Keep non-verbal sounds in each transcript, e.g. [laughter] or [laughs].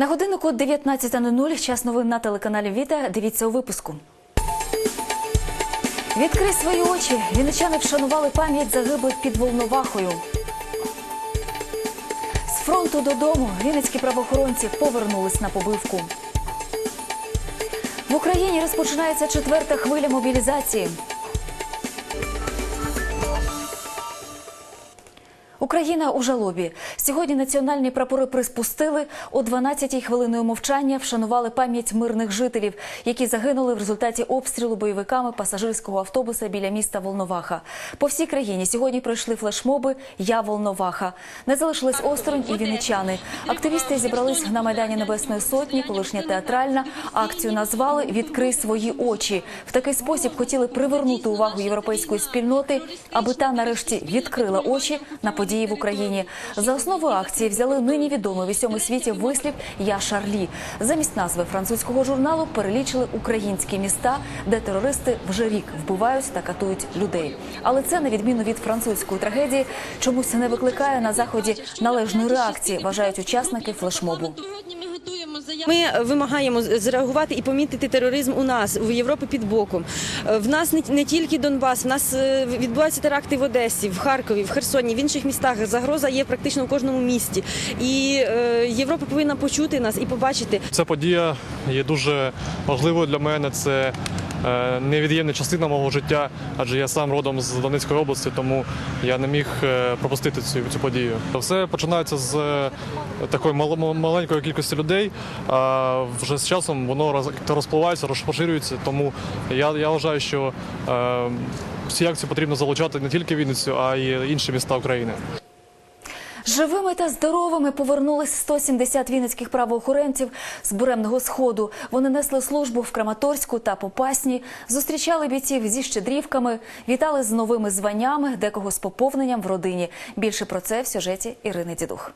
На годиннику 19.00 час новин на телеканалі Віта. Дивіться у випуску. Відкрий свої очі. Вінничани вшанували пам'ять загиблих під Волновахою. З фронту додому вінницькі правоохоронці повернулись на побивку. В Україні розпочинається четверта хвиля мобілізації. Україна у жалобі. Сьогодні національні прапори приспустили. О 12-й хвилиною мовчання вшанували пам'ять мирних жителів, які загинули в результаті обстрілу бойовиками пасажирського автобуса біля міста Волноваха. По всій країні сьогодні пройшли флешмоби Я Волноваха. Не залишились осторонь і вінничани. Активісти зібрались на майдані Небесної Сотні, колишня театральна. Акцію назвали Відкрий свої очі. В такий спосіб хотіли привернути увагу європейської спільноти, аби та нарешті відкрила очі на події в Україні. За основу акції взяли нині відомий в усьому світі вислів Я Шарлі. Замість назви французького журналу перелічили українські міста, де терористи вже рік вбивають та катують людей. Але це на відміну від французької трагедії, чомусь не викликає на заході належної реакції, вважають учасники флешмобу. Ми вимагаємо зреагувати і помітити тероризм у нас в Європі під боком. Е, В нас не, тільки Донбас, в нас е, відбуваються теракти в Одесі, в Харкові, в Херсоні, в інших містах. Загроза є практично в кожному місті. І е, Європа повинна почути нас і побачити. Ця подія є дуже важливою для мене. Це невід'ємна частина мого життя, адже я сам родом з Донецької області, тому я не міг е, пропустити цю, цю подію. Все починається з е, такої мал- маленької кількості людей. А вже з часом воно роз- розпливається, розпоширюється. Тому я, я вважаю, що е, всі акції потрібно залучати не тільки Вінницю, а й інші міста України. Живими та здоровими повернулись 170 вінницьких правоохоронців з буремного сходу. Вони несли службу в Краматорську та Попасні, зустрічали бійців зі щедрівками, вітали з новими званнями, декого з поповненням в родині. Більше про це в сюжеті Ірини Дідух.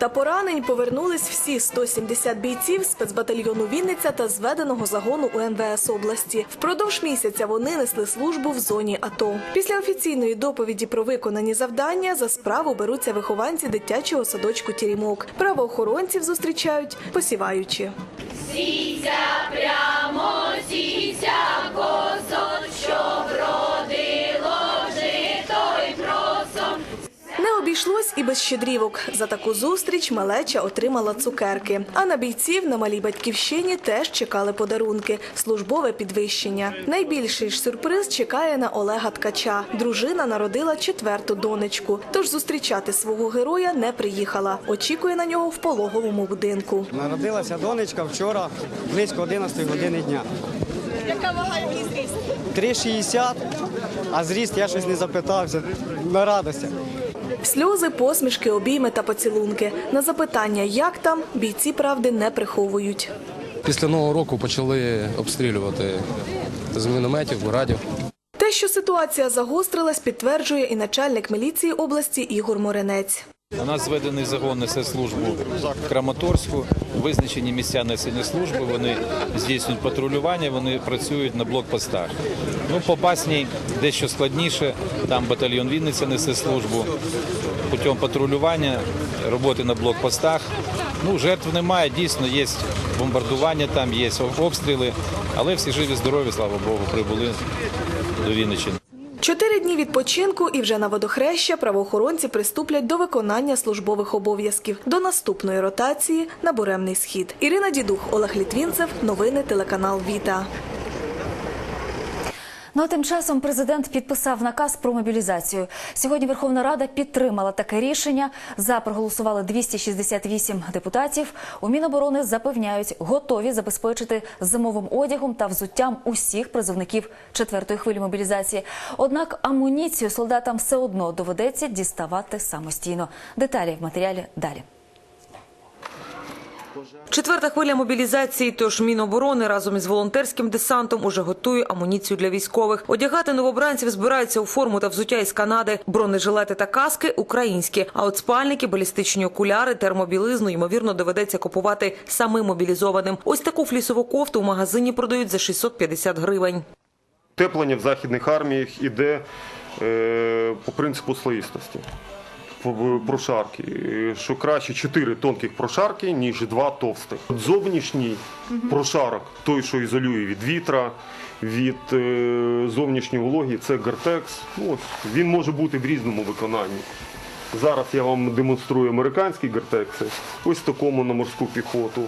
Та поранень повернулись всі 170 бійців спецбатальйону Вінниця та зведеного загону УМВС області. Впродовж місяця вони несли службу в зоні АТО. Після офіційної доповіді про виконані завдання за справу беруться вихованці дитячого садочку Тірімок. Правоохоронців зустрічають посіваючи. Не обійшлось і без щедрівок. За таку зустріч малеча отримала цукерки. А на бійців на малій батьківщині теж чекали подарунки службове підвищення. Найбільший ж сюрприз чекає на Олега Ткача. Дружина народила четверту донечку. Тож зустрічати свого героя не приїхала. Очікує на нього в пологовому будинку. Народилася донечка вчора близько 11 години дня. Яка вага її зріст? 3,60, а зріст я щось не запитався. На радості. Сльози, посмішки, обійми та поцілунки. На запитання, як там, бійці правди не приховують. Після нового року почали обстрілювати з мінометів, радів. Те, що ситуація загострилась, підтверджує і начальник міліції області Ігор Моренець. У нас зведений загон несе службу в Краматорську. Визначені місця несення служби. Вони здійснюють патрулювання, вони працюють на блокпостах. Ну, по Басній дещо складніше. Там батальйон Вінниця несе службу путем патрулювання, роботи на блокпостах. Ну, жертв немає. Дійсно, є бомбардування, там є обстріли, але всі живі, здорові, слава Богу, прибули до Вінниччини. Чотири дні відпочинку і вже на водохреща правоохоронці приступлять до виконання службових обов'язків до наступної ротації на буремний схід. Ірина Дідух, Олег Літвінцев. Новини телеканал Віта. Ну а тим часом президент підписав наказ про мобілізацію. Сьогодні Верховна Рада підтримала таке рішення. За проголосували 268 депутатів. У Міноборони запевняють, готові забезпечити зимовим одягом та взуттям усіх призовників четвертої хвилі мобілізації. Однак амуніцію солдатам все одно доведеться діставати самостійно. Деталі в матеріалі далі. Четверта хвиля мобілізації, тож Міноборони разом із волонтерським десантом уже готує амуніцію для військових. Одягати новобранців збираються у форму та взуття із Канади. Бронежилети та каски українські. А от спальники, балістичні окуляри, термобілизну ймовірно доведеться купувати самим мобілізованим. Ось таку флісову кофту в магазині продають за 650 гривень. Теплення в західних арміях іде е, по принципу слоїстості. Прошарки, Е, що краще 4 тонких прошарки, ніж 2 товстих. От Зовнішній прошарок, той, що ізолює від вітра, від е, зовнішньої вологі, це Гартекс. Ну, Ось, він може бути в різному виконанні. Зараз я вам демонструю американські гартекси, ось такому на морську піхоту.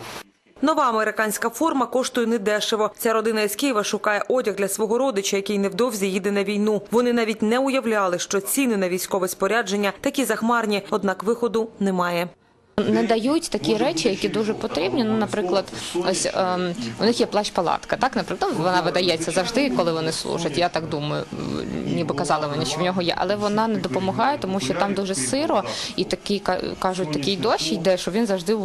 Нова американська форма коштує недешево. Ця родина із Києва шукає одяг для свого родича, який невдовзі їде на війну. Вони навіть не уявляли, що ціни на військове спорядження такі захмарні, однак виходу немає. Не дають такі речі, які дуже потрібні. Ну, наприклад, ось ем, у них є плащ-палатка. Так, наприклад, вона видається завжди, коли вони служать. Я так думаю, ніби казали мені, що в нього є, але вона не допомагає, тому що там дуже сиро, і такий кажуть, такий дощ йде, що він завжди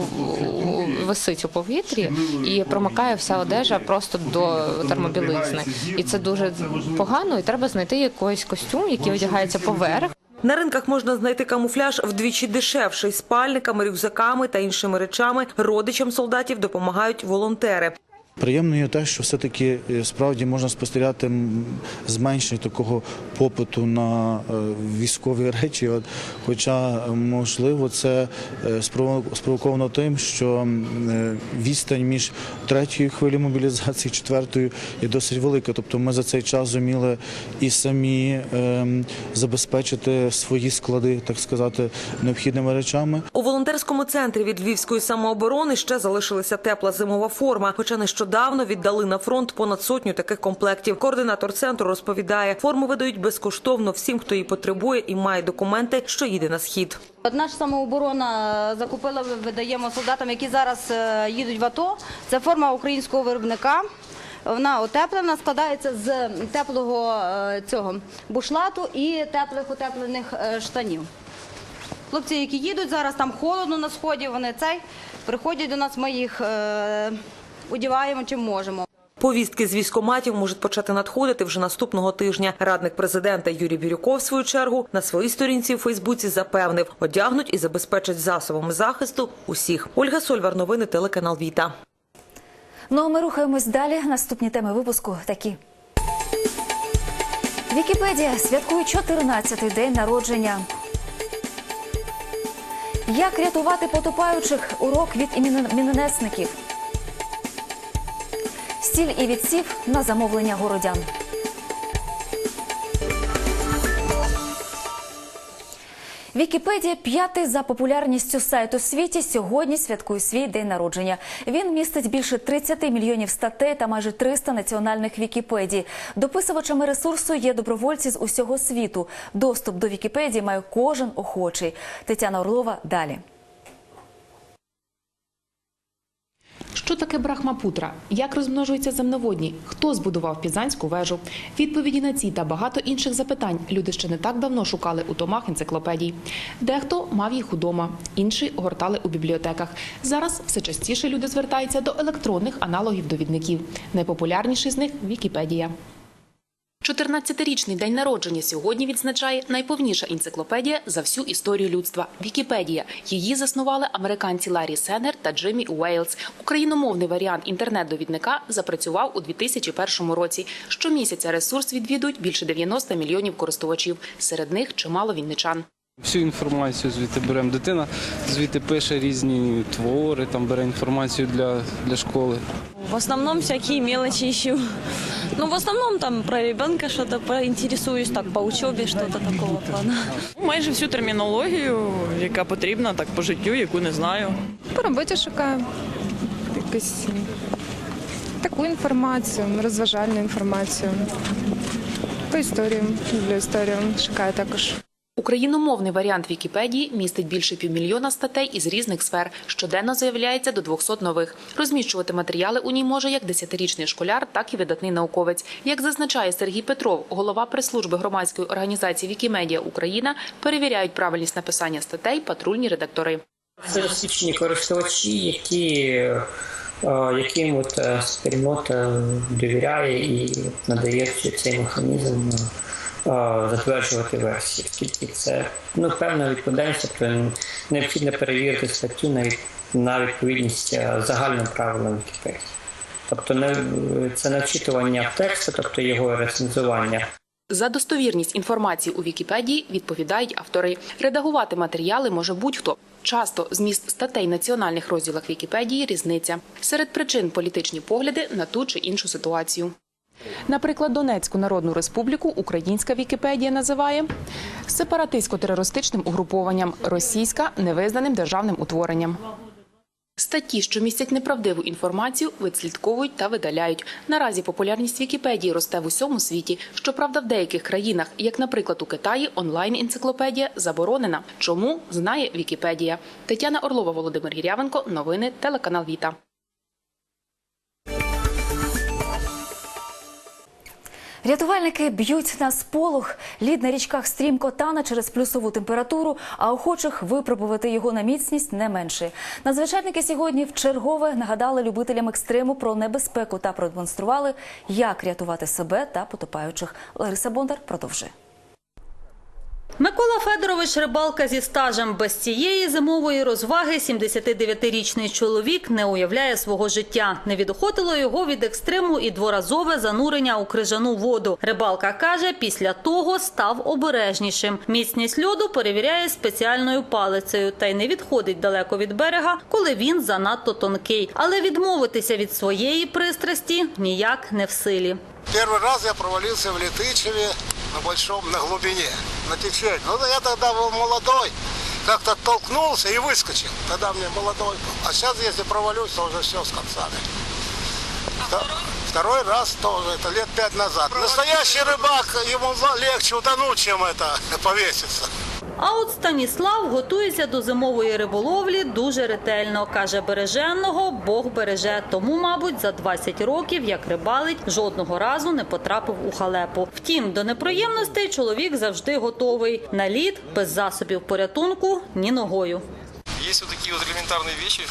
висить у повітрі і промокає вся одежа просто до термобілизни. І це дуже погано. І треба знайти якийсь костюм, який одягається поверх. На ринках можна знайти камуфляж вдвічі дешевший спальниками, рюкзаками та іншими речами. Родичам солдатів допомагають волонтери. Приємно є те, що все-таки е, справді можна спостерігати зменшення такого попиту на е, військові [laughs] речі. Хоча, можливо, це е, спровоковано тим, що відстань між третьою хвилею мобілізації четвертою є досить велика. Тобто ми за цей час зуміли і самі забезпечити свої склади, так сказати, необхідними речами. У волонтерському центрі від Львівської самооборони ще залишилася тепла зимова форма, хоча нещодавно віддали на фронт понад сотню таких комплектів. Координатор центру розповідає, форму видають безкоштовно всім, хто її потребує і має документи, що їде на схід. Наша самооборона закупила, видаємо солдатам, які зараз е, їдуть в АТО. Це форма українського виробника. Вона утеплена, складається з теплого е, цього бушлату і теплих утеплених е, штанів. Хлопці, які їдуть зараз, там холодно на сході, вони цей приходять до нас, ми їх одягаємо чим можемо. Повістки з військоматів можуть почати надходити вже наступного тижня. Радник президента Юрій Бірюков, в свою чергу, на своїй сторінці у Фейсбуці запевнив, одягнуть і забезпечать засобами захисту усіх. Ольга Сольвар, новини телеканал Віта. Ну а ми рухаємось далі. Наступні теми випуску такі. Вікіпедія святкує 14-й день народження. Як рятувати потопаючих? Урок від мінонесників. Стіль і відсів на замовлення городян. Вікіпедія п'ятий за популярністю сайт у світі. Сьогодні святкує свій день народження. Він містить більше 30 мільйонів статей та майже 300 національних Вікіпедій. Дописувачами ресурсу є добровольці з усього світу. Доступ до Вікіпедії має кожен охочий. Тетяна Орлова далі. Що таке Брахмапутра? Як розмножуються земноводні? Хто збудував Пізанську вежу? Відповіді на ці та багато інших запитань люди ще не так давно шукали у томах енциклопедій. Дехто мав їх удома, інші гортали у бібліотеках. Зараз все частіше люди звертаються до електронних аналогів довідників. Найпопулярніший з них Вікіпедія. 14-річний день народження сьогодні відзначає найповніша енциклопедія за всю історію людства – Вікіпедія. Її заснували американці Ларі Сеннер та Джиммі Уейлс. Україномовний варіант інтернет-довідника запрацював у 2001 році. Щомісяця ресурс відвідують більше 90 мільйонів користувачів. Серед них чимало вінничан. Всю інформацію звідти беремо. Дитина звідти пише різні твори, там бере інформацію для, для школи. В основном всякие мелочи ищу. Ну, в основном там про ребенка что-то поинтересуюсь, так, по учебе, что-то такого плана. Майже всю термінологію, яка потрібна так по життю, яку не знаю. По роботі шукаю якусь таку інформацію, розважальну інформацію. По історії, люблю історію, шукаю також. Україномовний варіант Вікіпедії містить більше півмільйона статей із різних сфер. Щоденно заявляється до 200 нових. Розміщувати матеріали у ній може як десятирічний школяр, так і видатний науковець. Як зазначає Сергій Петров, голова прес-служби громадської організації Вікімедія Україна, перевіряють правильність написання статей патрульні редактори. Це досвідчені користувачі, які, е, яким от е, спільнота довіряє і надає цей механізм е, затверджувати версії, оскільки це ну, певна відповідальність, тобто необхідно перевірити статтю на, на відповідність е, загальним правилам Вікіпедії. Тобто не, це не вчитування тексту, тобто його рецензування. За достовірність інформації у Вікіпедії відповідають автори. Редагувати матеріали може будь-хто. Часто зміст статей національних розділах Вікіпедії різниця. Серед причин політичні погляди на ту чи іншу ситуацію. Наприклад, Донецьку Народну Республіку українська Вікіпедія називає сепаратистсько-терористичним угрупованням, російська невизнаним державним утворенням. Статті, що містять неправдиву інформацію, відслідковують та видаляють. Наразі популярність Вікіпедії росте в усьому світі. Щоправда, в деяких країнах, як, наприклад, у Китаї, онлайн-енциклопедія заборонена. Чому знає Вікіпедія? Тетяна Орлова, Володимир Гірявенко. Новини телеканал Віта. Рятувальники б'ють на сполох. Лід на річках стрімко тане через плюсову температуру, а охочих випробувати його на міцність не менше. Надзвичайники сьогодні в чергове нагадали любителям екстриму про небезпеку та продемонстрували, як рятувати себе та потопаючих. Лариса Бондар продовжує. Микола Федорович рибалка зі стажем. Без цієї зимової розваги 79-річний чоловік не уявляє свого життя. Не відохотило його від екстриму і дворазове занурення у крижану воду. Рибалка каже, після того став обережнішим. Міцність льоду перевіряє спеціальною палицею та й не відходить далеко від берега, коли він занадто тонкий. Але відмовитися від своєї пристрасті ніяк не в силі. Первый раз я провалился в Летычеве на большом, на глубине, на течении. Ну, я тогда был молодой, как-то толкнулся и выскочил. Тогда мне молодой был. А сейчас, если провалюсь, то уже все с концами. Вто- Второй раз тоже, это лет пять назад. Настоящий рыбак, ему за- легче утонуть, чем это повеситься. А от Станіслав готується до зимової риболовлі дуже ретельно. Каже, береженного Бог береже. Тому, мабуть, за 20 років, як рибалить, жодного разу не потрапив у халепу. Втім, до неприємностей чоловік завжди готовий. На лід, без засобів порятунку, ні ногою. Есть вот такие вот элементарные вещи,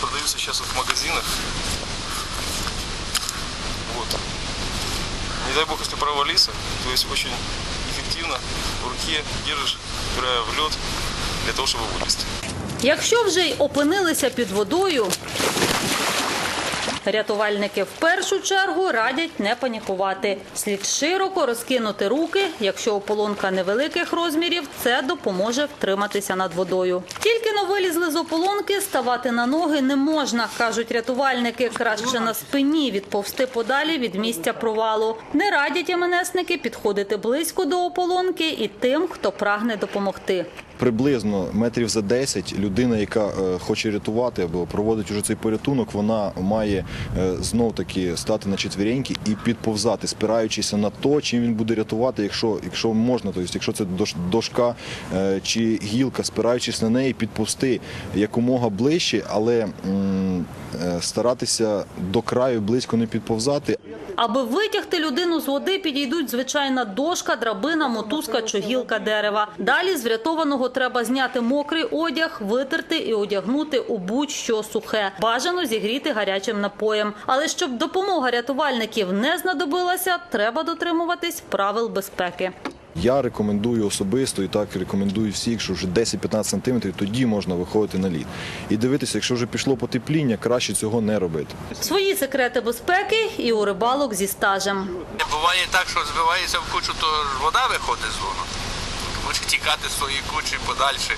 продаются сейчас в магазинах. Не дай бог, если провалиться, то есть очень эффективно в руке держишь, упирая в лед, для того, чтобы вылезти. Якщо вже й опинилися під водою, рятувальники в першу чергу радять не панікувати. Слід широко розкинути руки. Якщо ополонка невеликих розмірів, це допоможе втриматися над водою. Тільки но вилізли з ополонки, ставати на ноги не можна, кажуть рятувальники. Краще на спині відповсти подалі від місця провалу. Не радять МНСники підходити близько до ополонки і тим, хто прагне допомогти. Приблизно метрів за 10 людина, яка е, хоче рятувати або проводить уже цей порятунок, вона має е, знов таки стати на четвіреньки і підповзати, спираючись на то, чим він буде рятувати, якщо, якщо можна, тобто, якщо це дошка е, чи гілка, спираючись на неї, підповзти якомога ближче, але старатися до краю близько не підповзати. Аби витягти людину з води, підійдуть звичайна дошка, драбина, мотузка чи гілка дерева. Далі з врятованого треба зняти мокрий одяг, витерти і одягнути у будь-що сухе. Бажано зігріти гарячим напоєм. Але щоб допомога рятувальників не знадобилася, треба дотримуватись правил безпеки. Я рекомендую особисто і так рекомендую всіх, що вже 10-15 сантиметрів, тоді можна виходити на лід. І дивитися, якщо вже пішло потепління, краще цього не робити. Свої секрети безпеки і у рибалок зі стажем. Буває так, що збивається в кучу, то вода виходить з воно. Може тікати з своєї кучі подальше.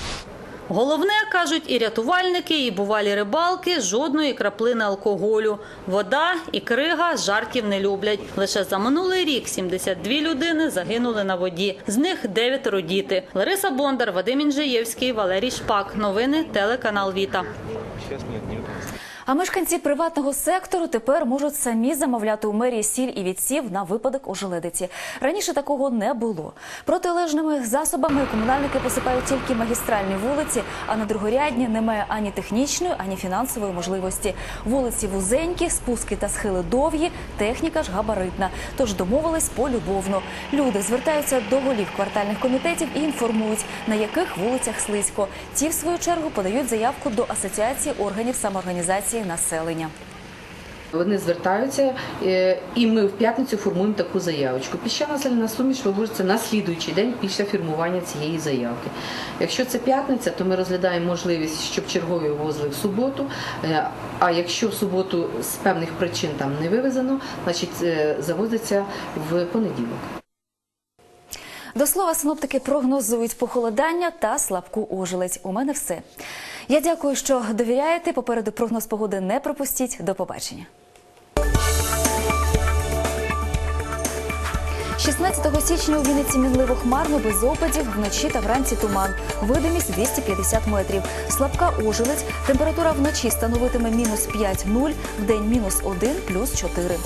Головне, кажуть і рятувальники, і бувалі рибалки, жодної краплини алкоголю. Вода і крига жартів не люблять. Лише за минулий рік 72 людини загинули на воді. З них дев'ятеро діти. Лариса Бондар, Вадим Інжиєвський, Валерій Шпак. Новини телеканал Віта. А мешканці приватного сектору тепер можуть самі замовляти у мерії сіль і відсів на випадок ожеледиці. Раніше такого не було. Протилежними засобами комунальники посипають тільки магістральні вулиці, а на другорядні немає ані технічної, ані фінансової можливості. Вулиці вузенькі, спуски та схили довгі, техніка ж габаритна. Тож домовились полюбовно. Люди звертаються до голів квартальних комітетів і інформують, на яких вулицях слизько. Ті, в свою чергу, подають заявку до асоціації органів самоорганізації населення. Вони звертаються, е, і ми в п'ятницю формуємо таку заявочку. Піщана соляна суміш вивозиться на слідуючий день після фірмування цієї заявки. Якщо це п'ятниця, то ми розглядаємо можливість, щоб чергові вивозили в суботу. е, А якщо в суботу з певних причин там не вивезено, значить е, завозиться в понеділок. До слова, синоптики прогнозують похолодання та слабку ожеледь. У мене все. Я дякую, що довіряєте. Попереду прогноз погоди не пропустіть. До побачення. 16 січня у Вінниці мінливо хмарно, без опадів, вночі та вранці туман. Видимість 250 метрів. Слабка ожеледь. Температура вночі становитиме мінус 5-0, вдень мінус 1, плюс 4.